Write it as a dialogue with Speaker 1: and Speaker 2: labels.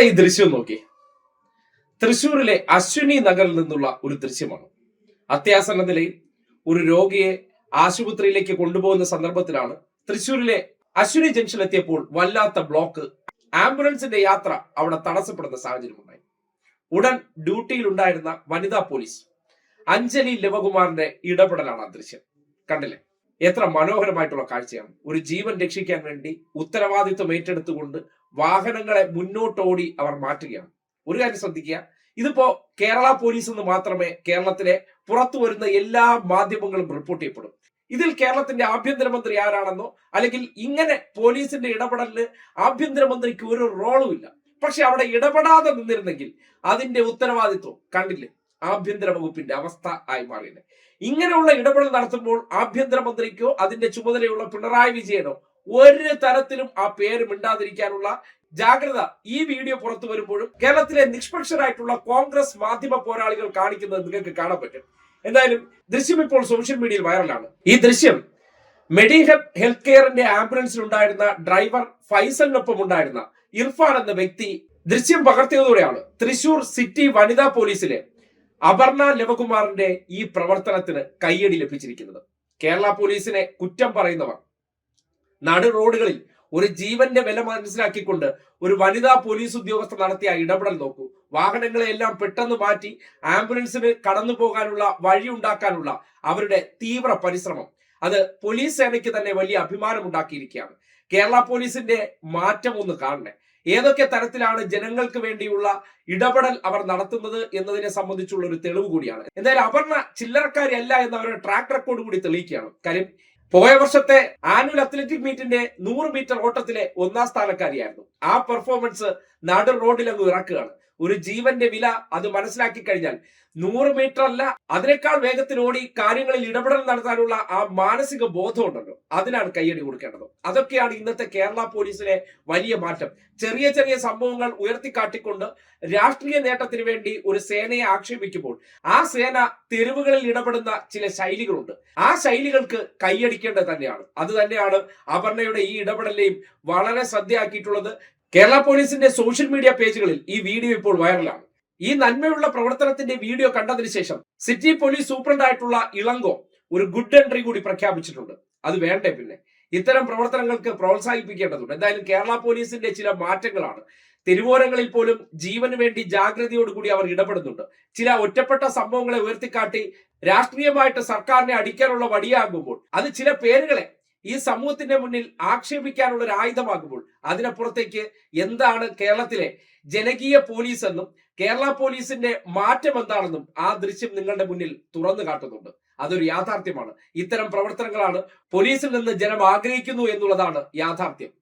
Speaker 1: എന്താ ഈ ദൃശ്യം നോക്കി. തൃശൂരിലെ അശ്വിനി നഗറിൽ നിന്നുള്ള ഒരു ദൃശ്യമാണ്. അത്യാസന്ന നിലയിൽ ഒരു രോഗിയെ ആശുപത്രിയിലേക്ക് കൊണ്ടുപോകുന്ന സന്ദർഭത്തിലാണ് തൃശൂരിലെ അശ്വിനി ജംഗ്ഷൻ എത്തിയപ്പോൾ വല്ലാത്ത ബ്ലോക്ക് ആംബുലൻസിന്റെ യാത്ര അവിടെ തടസ്സപ്പെടുന്ന സാഹചര്യമുണ്ടായി ഉടൻ ഡ്യൂട്ടിയിലുണ്ടായിരുന്ന വനിതാ പോലീസ് അഞ്ജലി ലവകുമാറിന്റെ ഇടപെടലാണ് ആ ദൃശ്യം. കണ്ടില്ലേ? എത്ര മനോഹരമായിട്ടുള്ള കാഴ്ചയാണ്. ഒരു ജീവൻ രക്ഷിക്കാൻ വേണ്ടി ഉത്തരവാദിത്വം ഏറ്റെടുത്തുകൊണ്ട് വാഹനങ്ങളെ മുന്നോട്ടോടി അവർ മാറ്റുകയാണ്. ഒരു കാര്യം ശ്രദ്ധിക്കുക. ഇതിപ്പോ കേരള പോലീസ് എന്ന് മാത്രമേ കേരളത്തിലെ പുറത്തു വരുന്ന എല്ലാ മാധ്യമങ്ങളും റിപ്പോർട്ട് ചെയ്യപ്പെടും. ഇതിൽ കേരളത്തിന്റെ ആഭ്യന്തരമന്ത്രി ആരാണെന്നോ അല്ലെങ്കിൽ ഇങ്ങനെ പോലീസിന്റെ ഇടപെടലിന് ആഭ്യന്തരമന്ത്രിക്ക് ഒരു റോളും ഇല്ല. പക്ഷെ അവിടെ ഇടപെടാതെ നിന്നിരുന്നെങ്കിൽ അതിന്റെ ഉത്തരവാദിത്വം കണ്ടില്ലേ? ആഭ്യന്തര വകുപ്പിന്റെ അവസ്ഥ ആയി മാറിയത് ഇങ്ങനെയുള്ള ഇടപെടൽ നടത്തുമ്പോൾ ആഭ്യന്തരമന്ത്രിക്കോ അതിന്റെ ചുമതലയുള്ള പിണറായി വിജയനോ ഒരു തരത്തിലും ആ പേര് മിണ്ടാതിരിക്കാനുള്ള ജാഗ്രത ഈ വീഡിയോ പുറത്തു വരുമ്പോഴും കേരളത്തിലെ നിഷ്പക്ഷരായിട്ടുള്ള കോൺഗ്രസ് മാധ്യമ പോരാളികൾ കാണിക്കുന്നത് നിങ്ങൾക്ക് കാണാൻ പറ്റും. എന്തായാലും ദൃശ്യം ഇപ്പോൾ സോഷ്യൽ മീഡിയയിൽ വൈറലാണ്. ഈ ദൃശ്യം മെഡിഹെബ് ഹെൽത്ത് കെയറിന്റെ ആംബുലൻസിൽ ഉണ്ടായിരുന്ന ഡ്രൈവർ ഫൈസലിനൊപ്പം ഉണ്ടായിരുന്ന ഇർഫാൻ എന്ന വ്യക്തി ദൃശ്യം പകർത്തിയതോടെയാണ് തൃശൂർ സിറ്റി വനിതാ പോലീസിലെ അപർണ ലവകുമാറിന്റെ ഈ പ്രവർത്തനത്തിന് കയ്യടി ലഭിച്ചിരിക്കുന്നത്. കേരള പോലീസിനെ കുറ്റം പറയുന്നവർ നടു റോഡുകളിൽ ഒരു ജീവന്റെ വില മനസ്സിലാക്കിക്കൊണ്ട് ഒരു വനിതാ പോലീസ് ഉദ്യോഗസ്ഥർ നടത്തിയ ഇടപെടൽ നോക്കൂ. വാഹനങ്ങളെ എല്ലാം പെട്ടെന്ന് മാറ്റി ആംബുലൻസിന് കടന്നു പോകാനുള്ള വഴി ഉണ്ടാക്കാനുള്ള അവരുടെ തീവ്ര പരിശ്രമം. അത് പോലീസ് സേനയ്ക്ക് തന്നെ വലിയ അഭിമാനം ഉണ്ടാക്കിയിരിക്കുകയാണ് കേരള പോലീസിന്റെ മാറ്റം ഒന്ന് കാണണേ. ഏതൊക്കെ തരത്തിലാണ് ജനങ്ങൾക്ക് വേണ്ടിയുള്ള ഇടപെടൽ അവർ നടത്തുന്നത് എന്നതിനെ സംബന്ധിച്ചുള്ള ഒരു തെളിവ് കൂടിയാണ്. എന്തായാലും അപർണ ചില്ലറക്കാരല്ല എന്ന് അവരുടെ ട്രാക്ക് റെക്കോർഡ് കൂടി തെളിയിക്കുകയാണ്. കാര്യം പോയ വർഷത്തെ ആനുവൽ അത്ലറ്റിക് മീറ്റിന്റെ നൂറ് മീറ്റർ ഓട്ടത്തിലെ ഒന്നാം സ്ഥാനക്കാരിയായിരുന്നു. ആ പെർഫോമൻസ് നടു റോഡിലങ്ങ് ഇറക്കുകയാണ്. ഒരു ജീവന്റെ വില അത് മനസ്സിലാക്കി കഴിഞ്ഞാൽ നൂറ് മീറ്റർ അല്ല അതിനേക്കാൾ വേഗത്തിൽ ഓടി കാര്യങ്ങളിൽ ഇടപെടൽ നടത്താനുള്ള ആ മാനസിക ബോധം ഉണ്ടല്ലോ. അതിനാണ് കയ്യടി കൊടുക്കേണ്ടത്. അതൊക്കെയാണ് ഇന്നത്തെ കേരള പോലീസിലെ വലിയ മാറ്റം. ചെറിയ ചെറിയ സംഭവങ്ങൾ ഉയർത്തിക്കാട്ടിക്കൊണ്ട് രാഷ്ട്രീയ നേട്ടത്തിന് വേണ്ടി ഒരു സേനയെ ആക്ഷേപിക്കുമ്പോൾ ആ സേന തെരുവുകളിൽ ഇടപെടുന്ന ചില ശൈലികളുണ്ട്. ആ ശൈലികൾക്ക് കൈയടിക്കേണ്ടത് തന്നെയാണ്. അത് തന്നെയാണ് അപർണയുടെ ഈ ഇടപെടലിനെയും വളരെ ശ്രദ്ധയാക്കിയിട്ടുള്ളത്. കേരള പോലീസിന്റെ സോഷ്യൽ മീഡിയ പേജുകളിൽ ഈ വീഡിയോ ഇപ്പോൾ വൈറലാണ്. ഈ നന്മയുള്ള പ്രവർത്തനത്തിന്റെ വീഡിയോ കണ്ടതിന് ശേഷം സിറ്റി പോലീസ് സൂപ്രണ്ടായിട്ടുള്ള ഇളങ്കോ ഒരു ഗുഡ് എൻട്രി കൂടി പ്രഖ്യാപിച്ചിട്ടുണ്ട്. അത് വേണ്ടേ പിന്നെ? ഇത്തരം പ്രവർത്തനങ്ങൾക്ക് പ്രോത്സാഹിപ്പിക്കേണ്ടതുണ്ട്. എന്തായാലും കേരള പോലീസിന്റെ ചില മാറ്റങ്ങളാണ്. തെരുവോരങ്ങളിൽ പോലും ജീവന് വേണ്ടി ജാഗ്രതയോടുകൂടി അവർ ഇടപെടുന്നുണ്ട്. ചില ഒറ്റപ്പെട്ട സംഭവങ്ങളെ ഉയർത്തിക്കാട്ടി രാഷ്ട്രീയമായിട്ട് സർക്കാരിനെ അടിക്കാനുള്ള വടിയാകുമ്പോൾ അത് ചില പേരുകളെ ഈ സമൂഹത്തിന്റെ മുന്നിൽ ആക്ഷേപിക്കാനുള്ള ഒരു ആയുധമാകുമ്പോൾ അതിനപ്പുറത്തേക്ക് എന്താണ് കേരളത്തിലെ ജനകീയ പോലീസ് എന്നും കേരള പോലീസിന്റെ മാറ്റം എന്താണെന്നും ആ ദൃശ്യം നിങ്ങളുടെ മുന്നിൽ തുറന്നു കാട്ടുന്നുണ്ട്. അതൊരു യാഥാർത്ഥ്യമാണ്. ഇത്തരം പ്രവർത്തനങ്ങളാണ് പോലീസിൽ നിന്ന് ജനം ആഗ്രഹിക്കുന്നു എന്നുള്ളതാണ് യാഥാർത്ഥ്യം.